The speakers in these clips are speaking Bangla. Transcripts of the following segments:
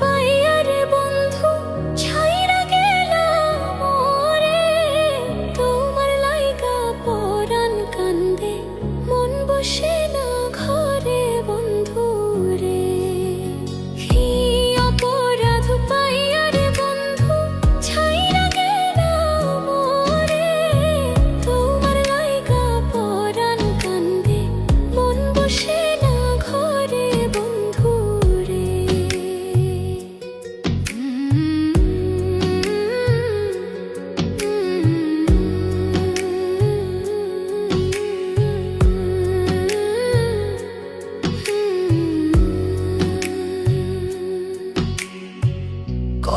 পাইয়া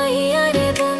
অপরাধ পাইয়া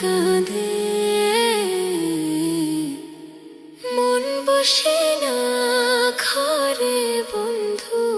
কাঁদে। মন বসে না ঘরে বন্ধু।